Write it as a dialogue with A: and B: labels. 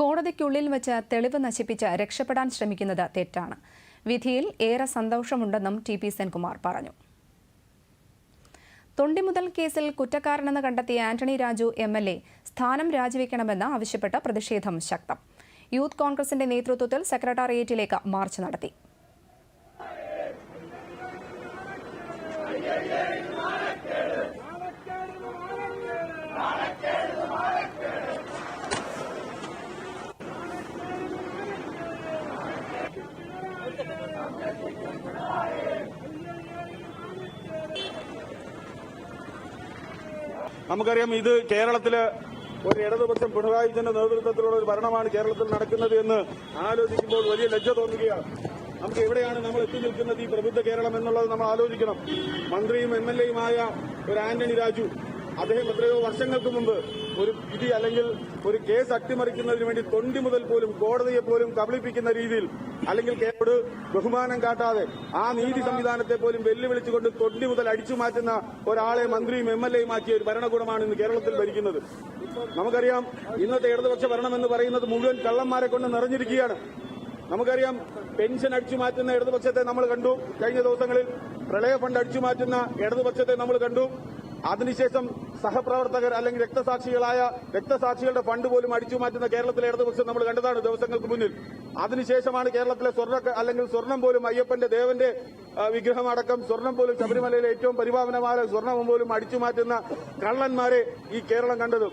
A: കോടതിക്കുള്ളിൽ വച്ച് തെളിവ് നശിപ്പിച്ച് രക്ഷപ്പെടാൻ ശ്രമിക്കുന്നത് തെറ്റാണ്. വിധിയിൽ ഏറെ സന്തോഷമുണ്ടെന്നും ടി പി സെൻകുമാർ പറഞ്ഞു. തൊണ്ടിമുതൽ കേസിൽ കുറ്റക്കാരനെന്ന് കണ്ടെത്തിയ Antony Raju M L A സ്ഥാനം രാജിവെക്കണമെന്ന് ആവശ്യപ്പെട്ട് പ്രതിഷേധം ശക്തം. യൂത്ത് കോൺഗ്രസിന്റെ നേതൃത്വത്തിൽ സെക്രട്ടേറിയറ്റിലേക്ക് മാർച്ച് നടത്തി.
B: നമുക്കറിയാം ഇത് കേരളത്തിൽ ഒരു ഇടതുപക്ഷം പിണറായി വിജയന്റെ നേതൃത്വത്തിലുള്ള ഒരു ഭരണമാണ് കേരളത്തിൽ നടക്കുന്നത് എന്ന് ആലോചിക്കുമ്പോൾ വലിയ ലജ്ജ തോന്നുകയാണ്. നമുക്ക് എവിടെയാണ് നമ്മൾ എത്തി നിൽക്കുന്നത് ഈ പ്രബുദ്ധ കേരളം എന്നുള്ളത് നമ്മൾ ആലോചിക്കണം. മന്ത്രിയും എം എൽ എയുമായ ഒരു ആന്റണി രാജു അദ്ദേഹം എത്രയോ വർഷങ്ങൾക്ക് മുമ്പ് ഒരു വിധി അല്ലെങ്കിൽ ഒരു കേസ് അട്ടിമറിക്കുന്നതിന് വേണ്ടി തൊണ്ടി മുതൽ പോലും കോടതിയെ പോലും കബളിപ്പിക്കുന്ന രീതിയിൽ അല്ലെങ്കിൽ കേരളോട് ബഹുമാനം കാട്ടാതെ ആ നീതി സംവിധാനത്തെ പോലും വെല്ലുവിളിച്ചുകൊണ്ട് തൊണ്ടി മുതൽ അടിച്ചു മാറ്റുന്ന ഒരാളെ മന്ത്രിയും എം എൽ എയും ആക്കിയ ഒരു ഭരണകൂടമാണ് ഇന്ന് കേരളത്തിൽ ഭരിക്കുന്നത്. നമുക്കറിയാം ഇന്നത്തെ ഇടതുപക്ഷ ഭരണം എന്ന് പറയുന്നത് മുഴുവൻ കള്ളന്മാരെ കൊണ്ട് നിറഞ്ഞിരിക്കുകയാണ്. നമുക്കറിയാം പെൻഷൻ അടിച്ചു മാറ്റുന്ന ഇടതുപക്ഷത്തെ നമ്മൾ കണ്ടു. കഴിഞ്ഞ ദിവസങ്ങളിൽ പ്രളയ ഫണ്ട് അടിച്ചു മാറ്റുന്ന ഇടതുപക്ഷത്തെ നമ്മൾ കണ്ടു. അതിനുശേഷം സഹപ്രവർത്തകർ അല്ലെങ്കിൽ രക്തസാക്ഷികളായ രക്തസാക്ഷികളുടെ ഫണ്ട് പോലും അടിച്ചു മാറ്റുന്ന കേരളത്തിലെ ഇടതുപക്ഷം നമ്മൾ കണ്ടതാണ് ദിവസങ്ങൾക്ക് മുന്നിൽ. അതിനുശേഷമാണ് കേരളത്തിലെ സ്വർണ അല്ലെങ്കിൽ സ്വർണം പോലും അയ്യപ്പന്റെ ദേവന്റെ വിഗ്രഹമടക്കം സ്വർണം പോലും ശബരിമലയിലെ ഏറ്റവും പരിപാവനമായ സ്വർണം പോലും അടിച്ചു മാറ്റുന്ന കള്ളന്മാരെ ഈ കേരളം കണ്ടത്.